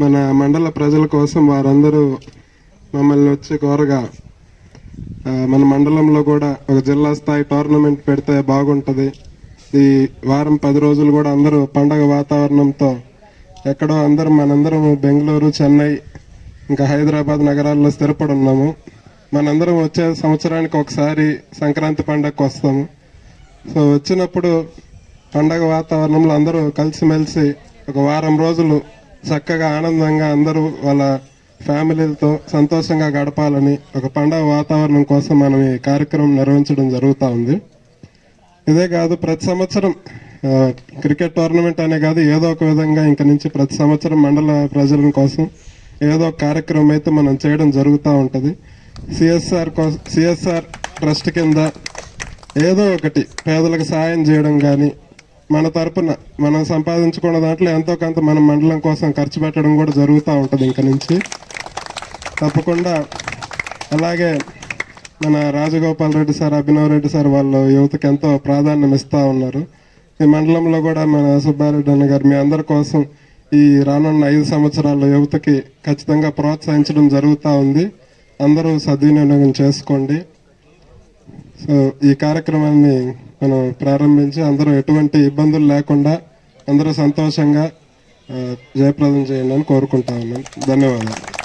మన మండల ప్రజల కోసం వారందరూ మమ్మల్ని వచ్చి కోరగా మన మండలంలో కూడా ఒక జిల్లా స్థాయి టోర్నమెంట్ పెడితే బాగుంటుంది. ఈ వారం పది రోజులు కూడా అందరూ పండగ వాతావరణంతో ఎక్కడో అందరం మనందరం బెంగళూరు చెన్నై ఇంకా హైదరాబాద్ నగరాల్లో స్థిరపడి ఉన్నాము. మనందరం వచ్చే సంవత్సరానికి ఒకసారి సంక్రాంతి పండగకు వస్తాము. సో వచ్చినప్పుడు పండగ వాతావరణంలో అందరూ కలిసిమెలిసి ఒక వారం రోజులు చక్కగా ఆనందంగా అందరూ వాళ్ళ ఫ్యామిలీలతో సంతోషంగా గడపాలని ఒక పండగ వాతావరణం కోసం మనం ఈ కార్యక్రమం నిర్వహించడం జరుగుతూ ఉంది. ఇదే కాదు ప్రతి సంవత్సరం క్రికెట్ టోర్నమెంట్ అనే కాదు ఏదో ఒక విధంగా ఇంక నుంచి ప్రతి సంవత్సరం మండల ప్రజల కోసం ఏదో ఒక కార్యక్రమం అయితే మనం చేయడం జరుగుతూ ఉంటుంది. సిఎస్ఆర్ కోసం సిఎస్ఆర్ ట్రస్ట్ కింద ఏదో ఒకటి పేదలకు సాయం చేయడం కానీ మన తరపున మనం సంపాదించుకున్న దాంట్లో ఎంతో కొంత మన మండలం కోసం ఖర్చు పెట్టడం కూడా జరుగుతూ ఉంటుంది ఇంక నుంచి. తప్పకుండా అలాగే మన రాజగోపాల్ రెడ్డి సార్ అభినవ్ రెడ్డి సార్ వాళ్ళు యువతకి ఎంతో ప్రాధాన్యం ఇస్తూ ఉన్నారు. ఈ మండలంలో కూడా మన సుబ్బారెడ్డి అన్న గారు మీ అందరి కోసం ఈ రానున్న ఐదు సంవత్సరాల యువతకి ఖచ్చితంగా ప్రోత్సహించడం జరుగుతూ ఉంది. అందరూ సద్వినియోగం చేసుకోండి. సో ఈ కార్యక్రమాన్ని మనం ప్రారంభించి అందరూ ఎటువంటి ఇబ్బందులు లేకుండా అందరూ సంతోషంగా జయప్రదం చేయండి అని కోరుకుంటా ఉన్నాను ధన్యవాదాలు.